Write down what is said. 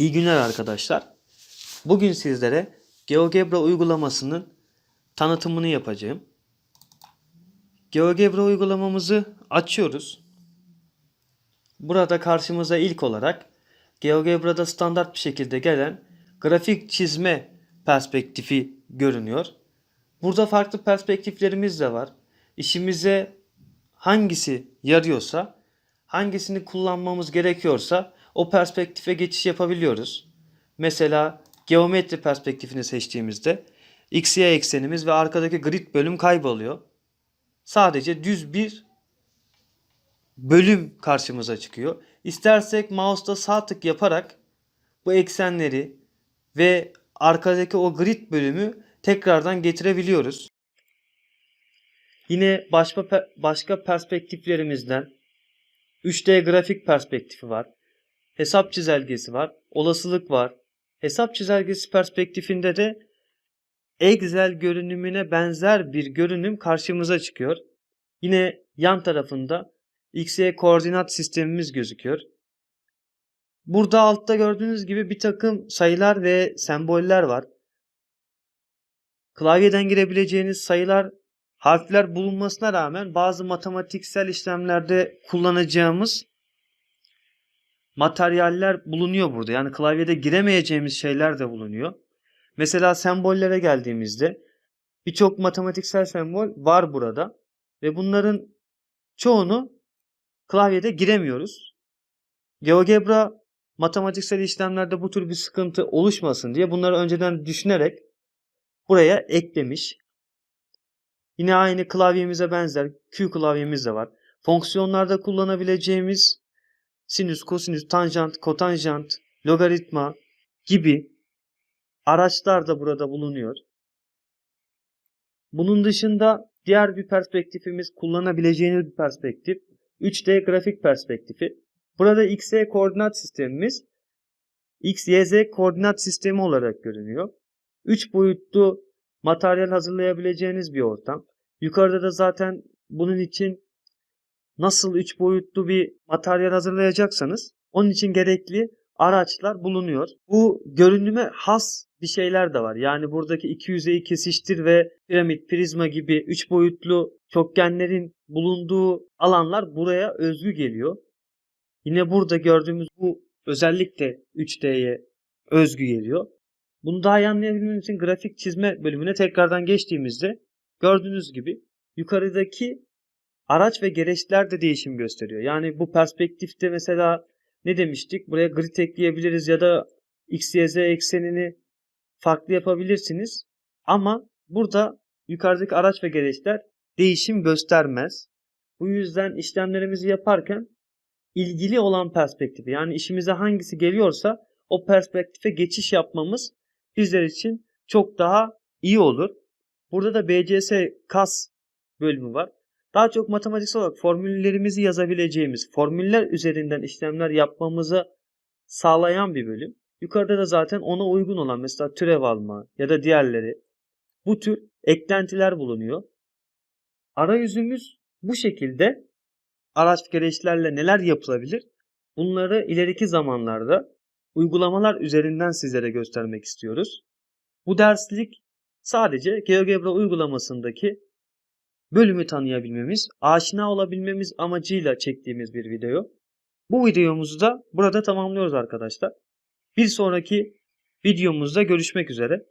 İyi günler arkadaşlar. Bugün sizlere GeoGebra uygulamasının tanıtımını yapacağım. GeoGebra uygulamamızı açıyoruz. Burada karşımıza ilk olarak GeoGebra'da standart bir şekilde gelen grafik çizme perspektifi görünüyor. Burada farklı perspektiflerimiz de var. İşimize hangisi yarıyorsa, hangisini kullanmamız gerekiyorsa o perspektife geçiş yapabiliyoruz. Mesela geometri perspektifini seçtiğimizde x, y eksenimiz ve arkadaki grid bölüm kayboluyor. Sadece düz bir bölüm karşımıza çıkıyor. İstersek mouse'da sağ tık yaparak bu eksenleri ve arkadaki o grid bölümü tekrardan getirebiliyoruz. Yine başka başka perspektiflerimizden 3D grafik perspektifi var. Hesap çizelgesi var. Olasılık var. Hesap çizelgesi perspektifinde de Excel görünümüne benzer bir görünüm karşımıza çıkıyor. Yine yan tarafında XY koordinat sistemimiz gözüküyor. Burada altta gördüğünüz gibi bir takım sayılar ve semboller var. Klavyeden girebileceğiniz sayılar, harfler bulunmasına rağmen bazı matematiksel işlemlerde kullanacağımız materyaller bulunuyor burada. Yani klavyede giremeyeceğimiz şeyler de bulunuyor. Mesela sembollere geldiğimizde birçok matematiksel sembol var burada ve bunların çoğunu klavyede giremiyoruz. GeoGebra matematiksel işlemlerde bu tür bir sıkıntı oluşmasın diye bunları önceden düşünerek buraya eklemiş. Yine aynı klavyemize benzer Q klavyemiz de var. Fonksiyonlarda kullanabileceğimiz sinüs, kosinüs, tanjant, kotanjant, logaritma gibi araçlar da burada bulunuyor. Bunun dışında diğer bir perspektifimiz kullanabileceğiniz bir perspektif 3D grafik perspektifi. Burada x, y koordinat sistemimiz x, y, z koordinat sistemi olarak görünüyor. 3 boyutlu materyal hazırlayabileceğiniz bir ortam. Yukarıda da zaten bunun için nasıl 3 boyutlu bir materyal hazırlayacaksanız onun için gerekli araçlar bulunuyor. Bu görünüme has bir şeyler de var. Yani buradaki iki yüzeyi kesiştir ve piramit, prizma gibi 3 boyutlu çokgenlerin bulunduğu alanlar buraya özgü geliyor. Yine burada gördüğümüz bu özellik de 3D'ye özgü geliyor. Bunu daha iyi anlayabilmemiz için grafik çizme bölümüne tekrardan geçtiğimizde gördüğünüz gibi yukarıdaki araç ve gereçler de değişim gösteriyor. Yani bu perspektifte mesela ne demiştik? Buraya grid ekleyebiliriz ya da x, y, z eksenini farklı yapabilirsiniz. Ama burada yukarıdaki araç ve gereçler değişim göstermez. Bu yüzden işlemlerimizi yaparken ilgili olan perspektifi yani işimize hangisi geliyorsa o perspektife geçiş yapmamız bizler için çok daha iyi olur. Burada da BCS KAS bölümü var. Daha çok matematiksel olarak formüllerimizi yazabileceğimiz, formüller üzerinden işlemler yapmamızı sağlayan bir bölüm. Yukarıda da zaten ona uygun olan mesela türev alma ya da diğerleri bu tür eklentiler bulunuyor. Arayüzümüz bu şekilde araç gereçlerle neler yapılabilir? Bunları ileriki zamanlarda uygulamalar üzerinden sizlere göstermek istiyoruz. Bu derslik sadece GeoGebra uygulamasındaki bölümü tanıyabilmemiz, aşina olabilmemiz amacıyla çektiğimiz bir video. Bu videomuzu da burada tamamlıyoruz arkadaşlar. Bir sonraki videomuzda görüşmek üzere.